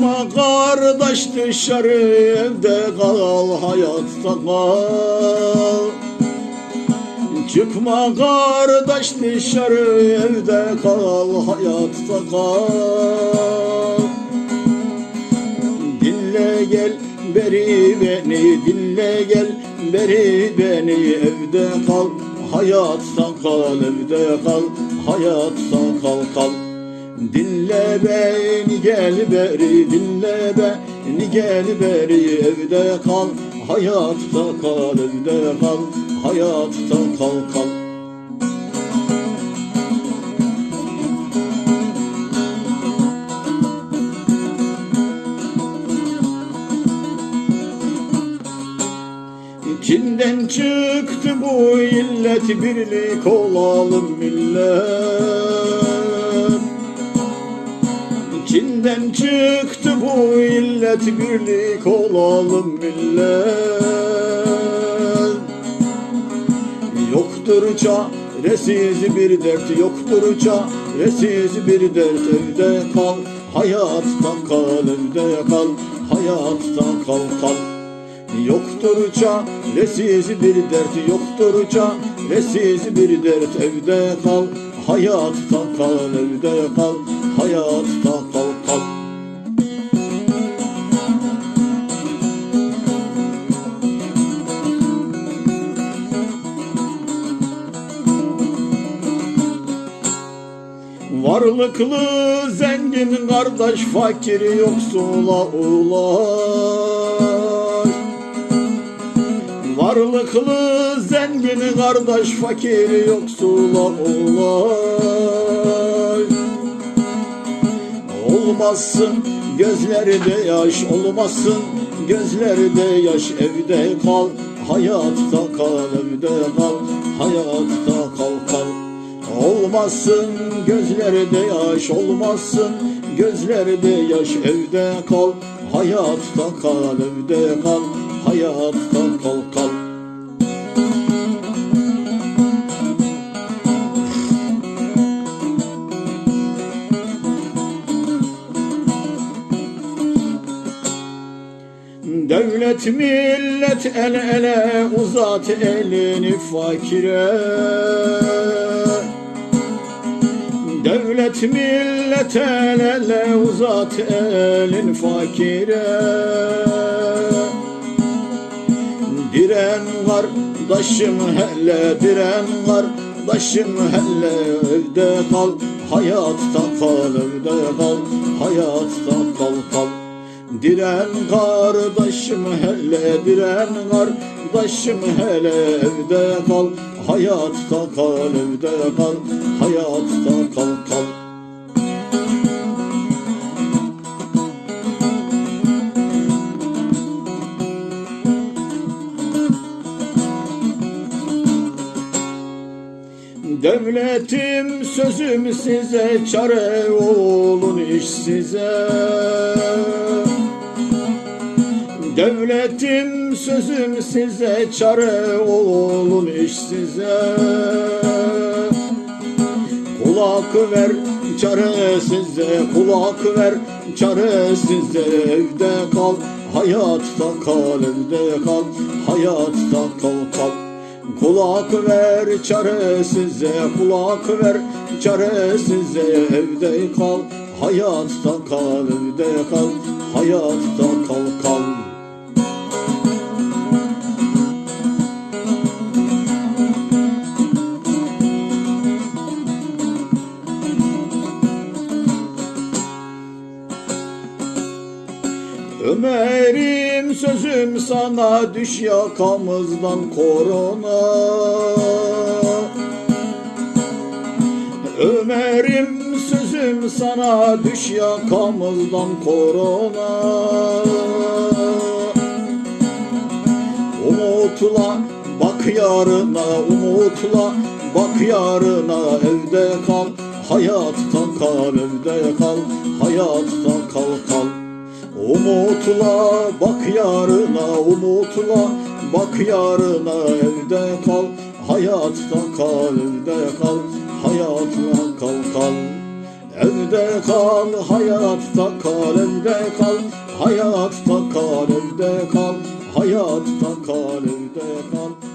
Çıkma kardeş dışarı evde kal hayatta kal Çıkma kardeş dışarı evde kal hayatta kal Dinle gel beri beni dinle gel beri beni evde kal hayatta kal evde kal hayatta kal kal Dinle beni gel beri dinle beni gel beri. Evde kal hayatta kal evde kal hayatta kal kal. Kimden çıktı bu illet birlik olalım millet Kimden çıktı bu illet birlik olalım millet. Yoktur çaresiz bir dert yoktur çaresiz bir dert. Evde kal hayatta kal evde kal hayatta kal kal. Yoktur çaresiz bir dert yoktur çaresiz bir dert. Evde kal hayatta kal evde kal hayatta kal Varlıklı zengin kardeş fakir yoksula ulaş. Varlıklı zengin kardeş fakir yoksula ulaş. Olmasın gözlerde yaş olmasın gözlerde yaş. Evde kal hayatta kal evde kal hayatta Olmasın gözlerde yaş olmasın gözlerde yaş evde kal hayatta kal evde kal hayatta kal kal. Devlet millet el ele uzat elini fakire Devlet millet el ele uzat elin fakire. Diren kardeşim hele diren kardeşim hele evde kal hayatta kal evde kal hayatta kal kal. Diren kardeşim hele diren kardeşim hele evde kal hayatta kal evde kal hayatta kal kal. Devletim sözüm size çare olun iş size. Devletim sözüm size çare olun iş size Kulak ver çare size kulak ver çare size. Evde kal hayatta kal evde kal hayatta kal kal. Kulak ver çare size kulak ver çare size. Evde kal hayatta kal evde kal hayatta kal kal Ömer'im sözüm sana düş yakamızdan korona. Ömer'im sözüm sana düş yakamızdan korona. Umutla bak yarına umutla bak yarına evde kal Hayatta kal evde kal hayatta kal kal Umutla bak yarına umutla bak yarına evde kal. Hayatta kal evde kal hayatla kal kal. Evde kal hayatta kal evde kal. Hayatta kal evde kal Hayatta kal evde kal